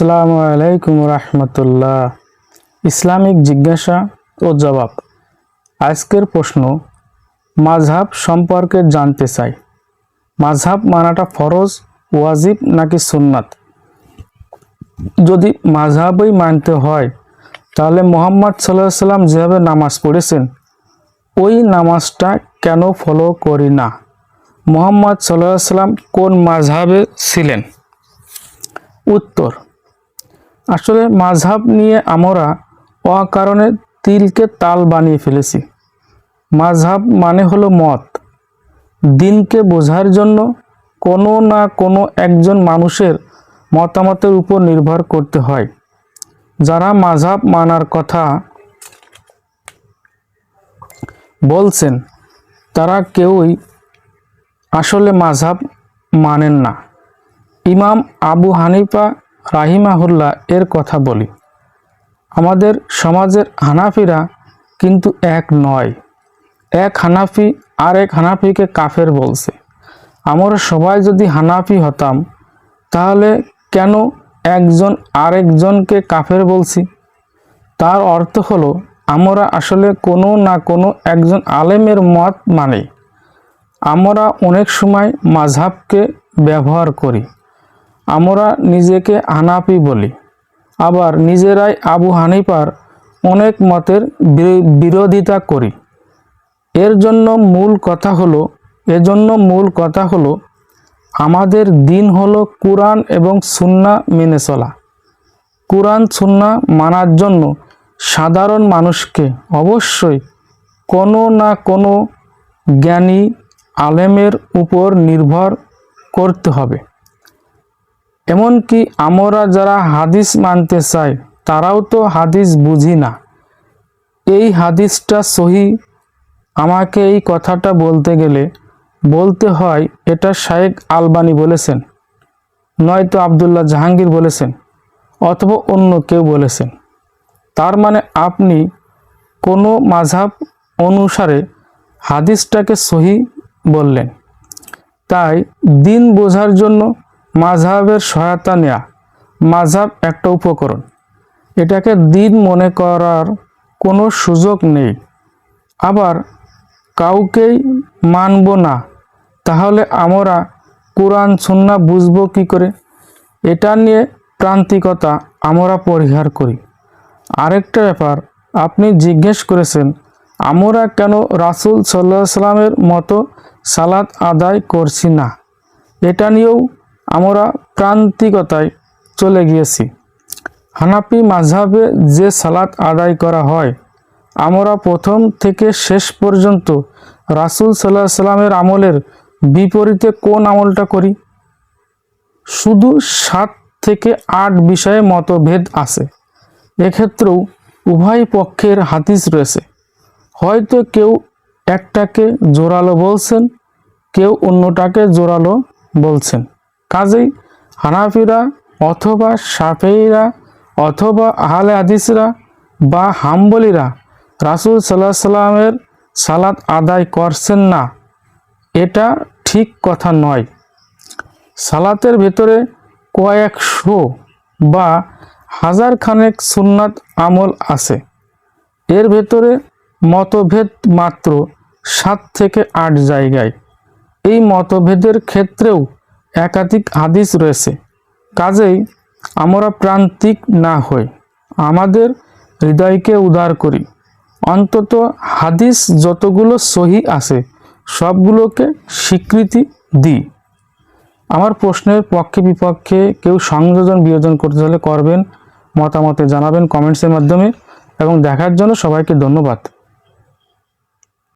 আসসালামু আলাইকুম রহমতুল্লাহ। ইসলামিক জিজ্ঞাসা ও জবাব। আজকের প্রশ্ন মাঝহাব সম্পর্কে জানতে চাই। মাঝহাব মানাটা ফরজ, ওয়াজিব নাকি সুন্নাত? যদি মাঝহাবই মানতে হয়, তাহলে মোহাম্মদ সাল্লাহ সাল্লাম যেভাবে নামাজ পড়েছেন, ওই নামাজটা কেন ফলো করি না? মোহাম্মদ সাল্লাহ সাল্লাম কোন মাঝহাবে ছিলেন? উত্তর আসলে মাঝহাব নিয়ে আমরা অকারণে তিলকে তাল বানিয়ে ফেলেছি। মাঝহাব মানে হলো মত। দিনকে বোঝার জন্য কোনো না কোনো একজন মানুষের মতামতের উপর নির্ভর করতে হয়। যারা মাঝহাব মানার কথা বলছেন, তারা কেউই আসলে মাঝহাব মানেন না। ইমাম আবু হানিফা রাহিমাহুল্লাহ এর কথা বলি। আমাদের সমাজের হানাফিরা কিন্তু এক নয়। এক হানাফি আর এক হানাফিকে কাফের বলছে। আমরা সবাই যদি হানাফি হতাম, তাহলে কেন একজন আরেকজনকে কাফের বলছি? তার অর্থ হলো, আমরা আসলে কোনো না কোনো একজন আলেমের মত মানে। আমরা অনেক সময় মাঝহাবকে ব্যবহার করি। আমরা নিজেকে হানাফি বলি। আবার নিজেরাই আবু হানিফার অনেক মতের বিরো- বিরোধিতা করি। এর জন্য মূল কথা হলো এজন্য মূল কথা হলো, আমাদের দিন হলো কোরআন এবং সুন্না মেনে চলা। কোরআন সুন্না মানার জন্য সাধারণ মানুষকে অবশ্যই কোনো না কোনো জ্ঞানী আলেমের উপর নির্ভর করতে হবে। এমনকি আমরা যারা হাদিস মানতে চাই তারাও তো হাদিস বুঝি না। এই হাদিসটা সহি? আমাকে এই কথাটা বলতে গেলে বলতে হয়, এটা শায়েক আলবানি বলেছেন, নয়তো আবদুল্লাহ জাহাঙ্গীর বলেছেন, অথবা অন্য কেউ বলেছেন। তার মানে আপনি কোনো মাঝাব অনুসারে হাদিসটাকে সহি বললেন। তাই দিন বোঝার জন্য মাঝহাবের সহায়তা নেওয়া মাঝহাব একটা উপকরণ। এটাকে দিন মনে করার কোনো সুযোগ নেই। আবার কাউকেই মানব না, তাহলে আমরা কোরআন সুন্না বুঝব কি করে? এটা নিয়ে প্রান্তিকতা আমরা পরিহার করি। আরেকটা ব্যাপার, আপনি জিজ্ঞেস করেছেন, আমরা কেন রাসূল সাল্লাহ সাল্লামের মতো সালাত আদায় করছি না? এটা নিয়েও আমরা প্রান্তিকতায় চলে গিয়েছি। হানাপি মাঝহাবে যে সালাত আদায় করা হয়, আমরা প্রথম থেকে শেষ পর্যন্ত রাসূল সাল্লাহ সাল্লামের আমলের বিপরীতে কোন আমলটা করি? শুধু সাত থেকে আট বিষয়ে মতভেদ আছে। এক্ষেত্রেও উভয় পক্ষের হাদিস রয়েছে। হয়তো কেউ একটাকে জোরালো বলছেন, কেউ অন্যটাকে জোরালো বলছেন। কাজেই হানাফিরা অথবা সাফেইরা অথবা আহলে হাদিসরা বা হাম্বলিরা রাসূল সাল্লাহ সাল্লামের সালাত আদায় করছেন না। এটা ঠিক কথা নয়। সালাতের ভেতরে কয়েকশো বা হাজার খানেক সুন্নাত আমল আছে। এর ভেতরে মতভেদ মাত্র সাত থেকে আট জায়গায়। এই মতভেদের ক্ষেত্রেও একাধিক হাদিস রয়েছে। কাজেই আমরা প্রান্তিক না হই, আমাদের হৃদয়কে উদার করি। অন্তত হাদিস যতগুলো সহি আছে, সবগুলোকে স্বীকৃতি দিই। আমার প্রশ্নের পক্ষে বিপক্ষে কেউ সংযোজন বিয়োজন করতে হলে করবেন, মতামতে জানাবেন কমেন্টসের মাধ্যমে এবং দেখার জন্য সবাইকে ধন্যবাদ।